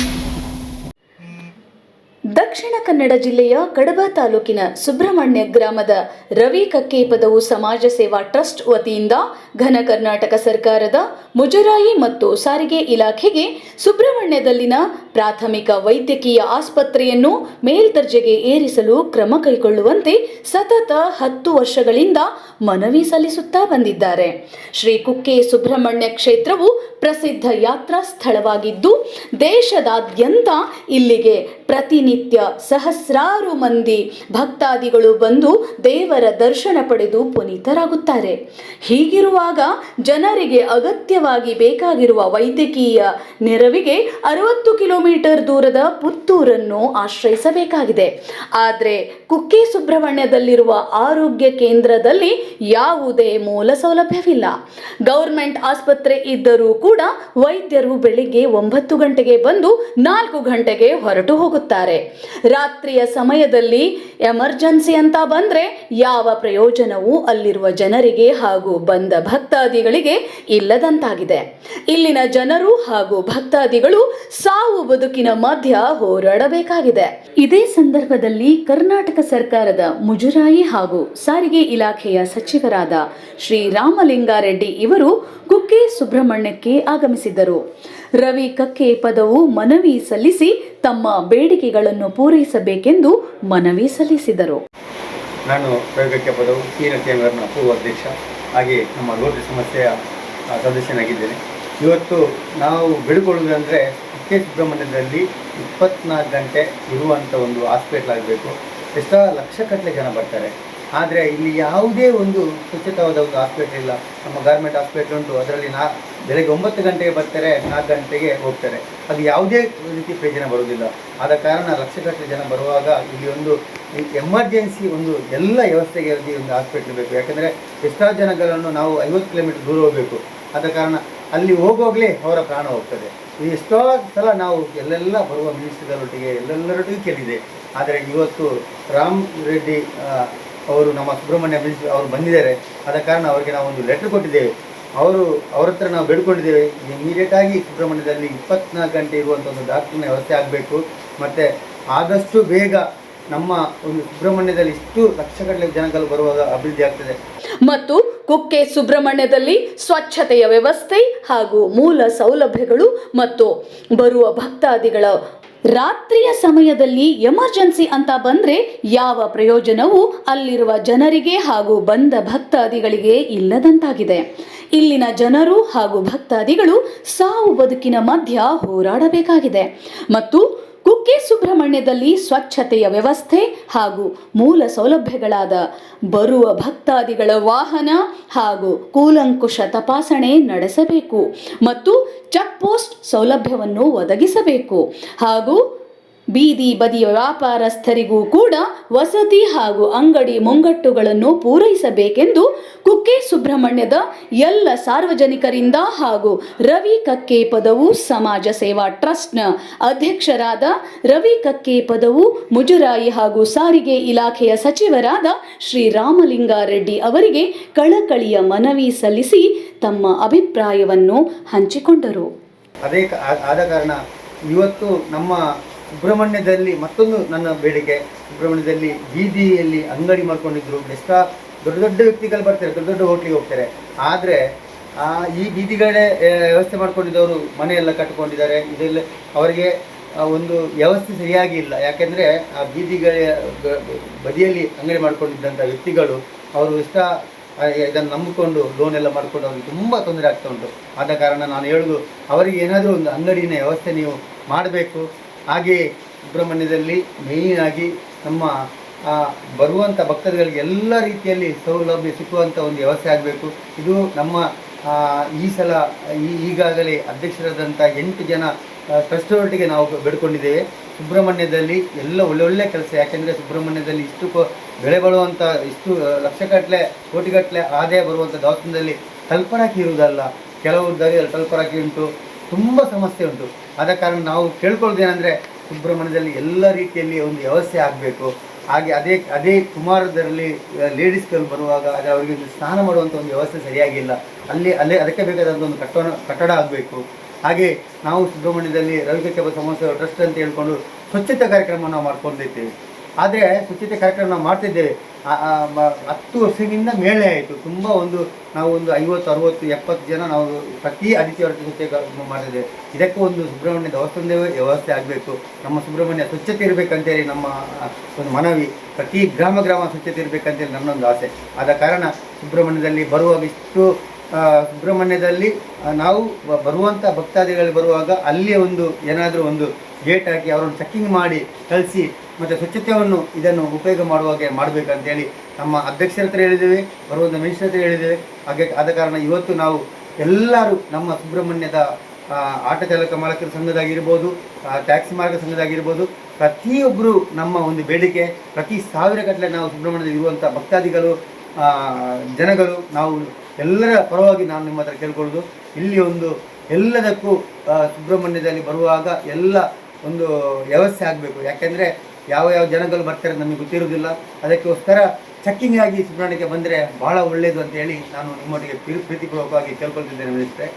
Thank you. Dakshina Kannada ಜಿಲ್ಲೆಯ ಕಡಬ ತಾಲೂಕಿನ ಸುಬ್ರಹ್ಮಣ್ಯ ಗ್ರಾಮದ ರವಿ ಕಕ್ಕೇಪದವು ಸಮಾಜ ಸೇವಾ ಟ್ರಸ್ಟ್ ವತಿಯಿಂದ ಘನ ಕರ್ನಾಟಕ ಸರ್ಕಾರದ ಮುಜರಾಯಿ ಮತ್ತು ಸಾರಿಗೆ ಇಲಾಖೆಗೆ ಸುಬ್ರಹ್ಮಣ್ಯದಲ್ಲಿನ ಪ್ರಾಥಮಿಕ ವೈದ್ಯಕೀಯ ಆಸ್ಪತ್ರೆಯನ್ನು ಮೇಲ್ದರ್ಜೆಗೆ ಏರಿಸಲು ಕ್ರಮ ಕೈಗೊಳ್ಳುವಂತೆ ಸತತ ಹತ್ತು ವರ್ಷಗಳಿಂದ ಮನವಿ ಸಲ್ಲಿಸುತ್ತಾ ಬಂದಿದ್ದಾರೆ. ಶ್ರೀ ಕುಕ್ಕೆ ಸುಬ್ರಹ್ಮಣ್ಯ ಕ್ಷೇತ್ರವು ಪ್ರಸಿದ್ಧ ಯಾತ್ರಾ ಸ್ಥಳವಾಗಿದ್ದು ದೇಶದಾದ್ಯಂತ ಇಲ್ಲಿಗೆ ಪ್ರತಿನಿತ್ಯ ಸಹಸ್ರಾರು ಮಂದಿ ಭಕ್ತಾದಿಗಳು ಬಂದು ದೇವರ ದರ್ಶನ ಪಡೆದು ಪುನೀತರಾಗುತ್ತಾರೆ. ಹೀಗಿರುವಾಗ ಜನರಿಗೆ ಅಗತ್ಯವಾಗಿ ಬೇಕಾಗಿರುವ ವೈದ್ಯಕೀಯ ನೆರವಿಗೆ ಅರವತ್ತು ಕಿಲೋಮೀಟರ್ ದೂರದ ಪುತ್ತೂರನ್ನು ಆಶ್ರಯಿಸಬೇಕಾಗಿದೆ. ಆದರೆ ಕುಕ್ಕೆ ಸುಬ್ರಹ್ಮಣ್ಯದಲ್ಲಿರುವ ಆರೋಗ್ಯ ಕೇಂದ್ರದಲ್ಲಿ ಯಾವುದೇ ಮೂಲ ಸೌಲಭ್ಯವಿಲ್ಲ. ಗೌರ್ಮೆಂಟ್ ಆಸ್ಪತ್ರೆ ಇದ್ದರೂ ಕೂಡ ವೈದ್ಯರು ಬೆಳಿಗ್ಗೆ ಒಂಬತ್ತು ಗಂಟೆಗೆ ಬಂದು ನಾಲ್ಕು ಗಂಟೆಗೆ ಹೊರಟು ಹೋಗುತ್ತಾರೆ. ರಾತ್ರಿಯ ಸಮಯದಲ್ಲಿ ಎಮರ್ಜೆನ್ಸಿ ಅಂತ ಬಂದ್ರೆ ಯಾವ ಪ್ರಯೋಜನವೂ ಅಲ್ಲಿರುವ ಜನರಿಗೆ ಹಾಗೂ ಬಂದ ಭಕ್ತಾದಿಗಳಿಗೆ ಇಲ್ಲದಂತಾಗಿದೆ. ಇಲ್ಲಿನ ಜನರು ಹಾಗೂ ಭಕ್ತಾದಿಗಳು ಸಾವು ಬದುಕಿನ ಮಧ್ಯ ಹೋರಾಡಬೇಕಾಗಿದೆ. ಇದೇ ಸಂದರ್ಭದಲ್ಲಿ ಕರ್ನಾಟಕ ಸರ್ಕಾರದ ಮುಜರಾಯಿ ಹಾಗೂ ಸಾರಿಗೆ ಇಲಾಖೆಯ ಸಚಿವರಾದ ಶ್ರೀ ರಾಮಲಿಂಗಾರೆಡ್ಡಿ ಇವರು ಕುಕ್ಕೆ ಸುಬ್ರಹ್ಮಣ್ಯಕ್ಕೆ ಆಗಮಿಸಿದ್ದರು. ರವಿ ಕಕ್ಕೆ ಪದವು ಮನವಿ ಸಲ್ಲಿಸಿ ತಮ್ಮ ಬೇಡಿಕೆಗಳನ್ನು ಪೂರೈಸಬೇಕೆಂದು ಮನವಿ ಸಲ್ಲಿಸಿದರು. ನಾನು ಪ್ರಯೋಗಕ್ಕೆ ಪದವು ಪೂರ್ವ ಅಧ್ಯಕ್ಷ ಹಾಗೆ ನಮ್ಮ ರೋಟರಿ ಸಮಸ್ಯೆಯ ಸದಸ್ಯನಾಗಿದ್ದೇನೆ. ಇವತ್ತು ನಾವು ಬೇಡಿಕೊಳ್ಳುವುದಂದರೆ ಕುಕ್ಕೆ ಸುಬ್ರಹ್ಮಣ್ಯದಲ್ಲಿ ಇಪ್ಪತ್ನಾಲ್ಕು ಗಂಟೆ ಇರುವಂಥ ಒಂದು ಹಾಸ್ಪಿಟ್ಲ್ ಆಗಬೇಕು. ಎಷ್ಟೋ ಲಕ್ಷಗಟ್ಟಲೆ ಜನ ಬರ್ತಾರೆ. ಆದರೆ ಇಲ್ಲಿ ಯಾವುದೇ ಒಂದು ಸ್ವಚ್ಛತವಾದ ಒಂದು ಹಾಸ್ಪಿಟ್ಲ್ ಇಲ್ಲ. ನಮ್ಮ ಗೌರ್ಮೆಂಟ್ ಹಾಸ್ಪಿಟ್ಲ್ ಉಂಟು. ಅದರಲ್ಲಿ ನಾ ಬೆಳಗ್ಗೆ ಒಂಬತ್ತು ಗಂಟೆಗೆ ಬರ್ತಾರೆ, ನಾಲ್ಕು ಗಂಟೆಗೆ ಹೋಗ್ತಾರೆ. ಅದು ಯಾವುದೇ ರೀತಿ ಪ್ರಯೋಜನ ಬರುವುದಿಲ್ಲ. ಆದ ಕಾರಣ ಲಕ್ಷಗಟ್ಟಲೆ ಜನ ಬರುವಾಗ ಇಲ್ಲಿ ಒಂದು ಎಮರ್ಜೆನ್ಸಿ ಒಂದು ಎಲ್ಲ ವ್ಯವಸ್ಥೆಗೆ ಒಂದು ಹಾಸ್ಪಿಟ್ಲ್ ಬೇಕು. ಯಾಕೆಂದರೆ ಎಷ್ಟೋ ಜನಗಳನ್ನು ನಾವು ಐವತ್ತು ಕಿಲೋಮೀಟರ್ ದೂರ ಹೋಗಬೇಕು. ಆದ ಕಾರಣ ಅಲ್ಲಿ ಹೋಗೋಗ್ಲೇ ಅವರ ಪ್ರಾಣ ಹೋಗ್ತದೆ. ಎಷ್ಟೋ ಸಲ ನಾವು ಎಲ್ಲೆಲ್ಲ ಬರುವ ಮಿನಿಸ್ಟರ್ಗಳೊಟ್ಟಿಗೆ ಎಲ್ಲೆಲ್ಲರೊಟ್ಟಿಗೆ ಕೇಳಿದೆ. ಆದರೆ ಇವತ್ತು ರಾಮ್ ರೆಡ್ಡಿ ಅವರು ನಮ್ಮ ಸುಬ್ರಹ್ಮಣ್ಯ ಮಿನಿಸ್ಟರ್ ಅವರು ಬಂದಿದ್ದಾರೆ. ಆದ ಕಾರಣ ಅವರಿಗೆ ನಾವು ಒಂದು ಲೆಟ್ರ್ ಕೊಟ್ಟಿದ್ದೇವೆ. ಅವರು, ಅವ್ರ ಹತ್ರ ನಾವು ಬೇಡ್ಕೊಂಡಿದ್ದೇವೆ. ಇಮಿಡಿಯೇಟ್ ಆಗಿ ಸುಬ್ರಹ್ಮಣ್ಯದಲ್ಲಿ ಇಪ್ಪತ್ನಾಲ್ಕು ಗಂಟೆ ಇರುವಂಥ ಒಂದು ಡಾಕ್ಟರ್ನ ವ್ಯವಸ್ಥೆ ಆಗಬೇಕು. ಮತ್ತು ಆದಷ್ಟು ಬೇಗ ನಮ್ಮ ಒಂದು ಸುಬ್ರಹ್ಮಣ್ಯದಲ್ಲಿ ಇಷ್ಟು ಲಕ್ಷಗಟ್ಟಲೆ ಜನಗಳು ಬರುವಾಗ ಅಭಿವೃದ್ಧಿ ಆಗ್ತದೆ. ಮತ್ತು ಕುಕ್ಕೆ ಸುಬ್ರಹ್ಮಣ್ಯದಲ್ಲಿ ಸ್ವಚ್ಛತೆಯ ವ್ಯವಸ್ಥೆ ಹಾಗೂ ಮೂಲ ಸೌಲಭ್ಯಗಳು ಮತ್ತು ಬರುವ ಭಕ್ತಾದಿಗಳ ರಾತ್ರಿಯ ಸಮಯದಲ್ಲಿ ಎಮರ್ಜೆನ್ಸಿ ಅಂತ ಬಂದ್ರೆ ಯಾವ ಪ್ರಯೋಜನವೂ ಅಲ್ಲಿರುವ ಜನರಿಗೆ ಹಾಗೂ ಬಂದ ಭಕ್ತಾದಿಗಳಿಗೆ ಇಲ್ಲದಂತಾಗಿದೆ. ಇಲ್ಲಿನ ಜನರು ಹಾಗೂ ಭಕ್ತಾದಿಗಳು ಸಾವು ಬದುಕಿನ ಮಧ್ಯ ಹೋರಾಡಬೇಕಾಗಿದೆ. ಮತ್ತು ಕುಕ್ಕೆ ಸುಬ್ರಹ್ಮಣ್ಯದಲ್ಲಿ ಸ್ವಚ್ಛತೆಯ ವ್ಯವಸ್ಥೆ ಹಾಗೂ ಮೂಲ ಸೌಲಭ್ಯಗಳಾದ ಬರುವ ಭಕ್ತಾದಿಗಳ ವಾಹನ ಹಾಗೂ ಕೂಲಂಕುಷ ತಪಾಸಣೆ ನಡೆಸಬೇಕು ಮತ್ತು ಚೆಕ್ ಪೋಸ್ಟ್ ಸೌಲಭ್ಯವನ್ನು ಒದಗಿಸಬೇಕು ಹಾಗೂ ಬೀದಿ ಬದಿಯ ವ್ಯಾಪಾರಸ್ಥರಿಗೂ ಕೂಡ ವಸತಿ ಹಾಗೂ ಅಂಗಡಿ ಮುಂಗಟ್ಟುಗಳನ್ನು ಪೂರೈಸಬೇಕೆಂದು ಕುಕ್ಕೆ ಸುಬ್ರಹ್ಮಣ್ಯದ ಎಲ್ಲ ಸಾರ್ವಜನಿಕರಿಂದ ಹಾಗೂ ರವಿ ಕಕ್ಕೆ ಪದವು ಸಮಾಜ ಸೇವಾ ಟ್ರಸ್ಟ್ನ ಅಧ್ಯಕ್ಷರಾದ ರವಿ ಕಕ್ಕೆ ಪದವು ಮುಜರಾಯಿ ಹಾಗೂ ಸಾರಿಗೆ ಇಲಾಖೆಯ ಸಚಿವರಾದ ಶ್ರೀ ರಾಮಲಿಂಗಾರೆಡ್ಡಿ ಅವರಿಗೆ ಕಳಕಳಿಯ ಮನವಿ ಸಲ್ಲಿಸಿ ತಮ್ಮ ಅಭಿಪ್ರಾಯವನ್ನು ಹಂಚಿಕೊಂಡರು. ಅದೇ ಆದ ಕಾರಣ ಇವತ್ತು ನಮ್ಮ ಸುಬ್ರಹ್ಮಣ್ಯದಲ್ಲಿ ಮತ್ತೊಂದು ನನ್ನ ಬೇಡಿಕೆ. ಸುಬ್ರಹ್ಮಣ್ಯದಲ್ಲಿ ಬೀದಿಯಲ್ಲಿ ಅಂಗಡಿ ಮಾಡ್ಕೊಂಡಿದ್ರು. ಎಷ್ಟ ದೊಡ್ಡ ದೊಡ್ಡ ವ್ಯಕ್ತಿಗಳು ಬರ್ತಾರೆ, ದೊಡ್ಡ ದೊಡ್ಡ ಹೋಟ್ಲಿಗೆ ಹೋಗ್ತಾರೆ. ಆದರೆ ಈ ಬೀದಿಗಳೇ ವ್ಯವಸ್ಥೆ ಮಾಡ್ಕೊಂಡಿದ್ದವರು ಮನೆಯೆಲ್ಲ ಕಟ್ಕೊಂಡಿದ್ದಾರೆ ಇದೆಲ್ಲ ಅವರಿಗೆ ಒಂದು ವ್ಯವಸ್ಥೆ ಸರಿಯಾಗಿ ಇಲ್ಲ. ಯಾಕೆಂದರೆ, ಆ ಬೀದಿಗಳ ಬದಿಯಲ್ಲಿ ಅಂಗಡಿ ಮಾಡ್ಕೊಂಡಿದ್ದಂಥ ವ್ಯಕ್ತಿಗಳು, ಅವರು ಇಷ್ಟ ಇದನ್ನು ನಂಬಿಕೊಂಡು ಲೋನ್ ಎಲ್ಲ ಮಾಡಿಕೊಂಡು ಅವ್ರಿಗೆ ತುಂಬ ತೊಂದರೆ ಆಗ್ತಾ ಉಂಟು. ಆದ ಕಾರಣ ನಾನು ಹೇಳುದು, ಅವರಿಗೆ ಏನಾದರೂ ಒಂದು ಅಂಗಡಿನ ವ್ಯವಸ್ಥೆ ನೀವು ಮಾಡಬೇಕು. ಹಾಗೆ ಸುಬ್ರಹ್ಮಣ್ಯದಲ್ಲಿ ಮೇಯ್ನ್ ಆಗಿ ನಮ್ಮ ಬರುವಂಥ ಭಕ್ತರುಗಳಿಗೆ ಎಲ್ಲ ರೀತಿಯಲ್ಲಿ ಸೌಲಭ್ಯ ಸಿಕ್ಕುವಂಥ ಒಂದು ವ್ಯವಸ್ಥೆ ಆಗಬೇಕು. ಇದು ನಮ್ಮ ಈ ಸಲ ಈಗಾಗಲೇ ಅಧ್ಯಕ್ಷರಾದಂಥ ಎಂಟು ಜನ ಟ್ರಸ್ಟೊಟ್ಟಿಗೆ ನಾವು ಬೇಡ್ಕೊಂಡಿದ್ದೇವೆ. ಸುಬ್ರಹ್ಮಣ್ಯದಲ್ಲಿ ಎಲ್ಲ ಒಳ್ಳೊಳ್ಳೆ ಕೆಲಸ. ಯಾಕೆಂದರೆ ಸುಬ್ರಹ್ಮಣ್ಯದಲ್ಲಿ ಇಷ್ಟು ಕೊ, ಬೆಳೆ ಬಾಳುವಂಥ ಇಷ್ಟು ಲಕ್ಷಗಟ್ಟಲೆ, ಕೋಟಿಗಟ್ಟಲೆ ಆದಾಯ ಬರುವಂಥ ದವಾಖಾನದಲ್ಲಿ ಕಲ್ಪನಾಕಿ ಇರುವುದಲ್ಲ. ಕೆಲವು ದಾರಿಯಲ್ಲಿ ಕಲ್ಪನಾಕಿ ಉಂಟು. ತುಂಬ ಸಮಸ್ಯೆ ಉಂಟು. ಆದ ಕಾರಣ ನಾವು ಕೇಳ್ಕೊಳ್ಳೋದೇನೆಂದರೆ ಸುಬ್ರಹ್ಮಣ್ಯದಲ್ಲಿ ಎಲ್ಲ ರೀತಿಯಲ್ಲಿ ಒಂದು ವ್ಯವಸ್ಥೆ ಆಗಬೇಕು. ಹಾಗೆ ಅದೇ ಅದೇ ಕುಮಾರದಲ್ಲಿ ಲೇಡೀಸ್ಗಳು ಬರುವಾಗ ಅದು ಅವರಿಗೆ ಒಂದು ಸ್ನಾನ ಮಾಡುವಂಥ ಒಂದು ವ್ಯವಸ್ಥೆ ಸರಿಯಾಗಿಲ್ಲ. ಅಲ್ಲಿ, ಅಲ್ಲೇ ಅದಕ್ಕೆ ಬೇಕಾದಂಥ ಒಂದು ಕಟ್ಟಡ ಕಟ್ಟಡ ಆಗಬೇಕು. ಹಾಗೆ ನಾವು ಸುಬ್ರಹ್ಮಣ್ಯದಲ್ಲಿ ರವಿಕಚ್ಚಪ್ಪ ಸಮಸ್ಯೆ ಟ್ರಸ್ಟ್ ಅಂತ ಹೇಳ್ಕೊಂಡು ಸ್ವಚ್ಛತೆ ಕಾರ್ಯಕ್ರಮವನ್ನು ನಾವು ಮಾಡ್ಕೊಂಡಿದ್ದೇವೆ. ಆದರೆ ಸ್ವಚ್ಛತೆ ಕಾರ್ಯಕ್ರಮ ನಾವು ಮಾಡ್ತಿದ್ದೇವೆ. ಹತ್ತು ವರ್ಷದಿಂದ ಮೇಲೆ ಆಯಿತು. ತುಂಬ ಒಂದು, ನಾವು ಒಂದು ಐವತ್ತು, ಅರುವತ್ತು, ಎಪ್ಪತ್ತು ಜನ ನಾವು ಪ್ರತಿ ಆದಿತ್ಯವಾರ ಸ್ವಚ್ಛತೆ ಮಾಡ್ತಿದ್ದೇವೆ. ಇದಕ್ಕೂ ಒಂದು ಸುಬ್ರಹ್ಮಣ್ಯ ದೇವಸ್ಥಾನದ ವ್ಯವಸ್ಥೆ ಆಗಬೇಕು. ನಮ್ಮ ಸುಬ್ರಹ್ಮಣ್ಯ ಸ್ವಚ್ಛತೆ ಇರಬೇಕಂತೇಳಿ ನಮ್ಮ ಒಂದು ಮನವಿ, ಪ್ರತಿ ಗ್ರಾಮ ಗ್ರಾಮ ಸ್ವಚ್ಛತೆ ಇರಬೇಕಂತೇಳಿ ನನ್ನೊಂದು ಆಸೆ. ಆದ ಕಾರಣ ಸುಬ್ರಹ್ಮಣ್ಯದಲ್ಲಿ ಬರುವಾಗ ಇಷ್ಟು ಸುಬ್ರಹ್ಮಣ್ಯದಲ್ಲಿ ನಾವು ಬರುವಂಥ ಭಕ್ತಾದಿಗಳು ಬರುವಾಗ ಅಲ್ಲಿಯೇ ಒಂದು, ಏನಾದರೂ ಒಂದು ಗೇಟ್ ಹಾಕಿ ಅವರನ್ನು ಚೆಕ್ಕಿಂಗ್ ಮಾಡಿ ಕಳಿಸಿ, ಮತ್ತು ಸ್ವಚ್ಛತೆಯನ್ನು ಇದನ್ನು ಉಪಯೋಗ ಮಾಡುವಾಗೆ ಮಾಡಬೇಕಂತೇಳಿ ನಮ್ಮ ಅಧ್ಯಕ್ಷರ ಹತ್ರ ಹೇಳಿದ್ದೇವೆ ಬರುವಂಥ ಮಿನಿಸ್ಟರ್ ಹತ್ರ ಹೇಳಿದ್ದೇವೆ. ಹಾಗೆ ಆದ ಕಾರಣ ಇವತ್ತು ನಾವು ಎಲ್ಲರೂ ನಮ್ಮ ಸುಬ್ರಹ್ಮಣ್ಯದ ಆಟೋ ಚಾಲಕ ಮಾಲಕರ ಸಂಘದಾಗಿರ್ಬೋದು ಟ್ಯಾಕ್ಸಿ ಮಾಲಕ ಸಂಘದಾಗಿರ್ಬೋದು ಪ್ರತಿಯೊಬ್ಬರು ನಮ್ಮ ಒಂದು ಬೇಡಿಕೆ, ಪ್ರತಿ ಸಾವಿರ ಗಟ್ಟಲೆ ನಾವು ಸುಬ್ರಹ್ಮಣ್ಯದಲ್ಲಿ ಇರುವಂಥ ಭಕ್ತಾದಿಗಳು ಜನಗಳು, ನಾವು ಎಲ್ಲರ ಪರವಾಗಿ ನಾನು ನಿಮ್ಮ ಹತ್ರ ಕೇಳ್ಕೊಳ್ಳೋದು. ಇಲ್ಲಿ ಒಂದು ಎಲ್ಲದಕ್ಕೂ ಸುಬ್ರಹ್ಮಣ್ಯದಲ್ಲಿ ಬರುವಾಗ ಎಲ್ಲ ಒಂದು ವ್ಯವಸ್ಥೆ ಆಗಬೇಕು. ಯಾಕೆಂದರೆ ಯಾವ ಯಾವ ಜನಗಳು ಬರ್ತಾರೆ ನಮಗೆ ಗೊತ್ತಿರೋದಿಲ್ಲ ಅದಕ್ಕೋಸ್ಕರ ಚೆಕ್ಕಿಂಗ್ ಆಗಿ ಸುಬ್ರಹ್ಮಣ್ಯಕ್ಕೆ ಬಂದರೆ ಬಹಳ ಒಳ್ಳೆಯದು ಅಂತ ಹೇಳಿ ನಾನು ನಿಮ್ಮೊಟ್ಟಿಗೆ ಪ್ರೀ- ಪ್ರೀತಿಪೂರ್ವಕವಾಗಿ ಕೇಳ್ಕೊಳ್ತಿದ್ದೇನೆ ಮಿನಿಸ್ಟ್ರೆ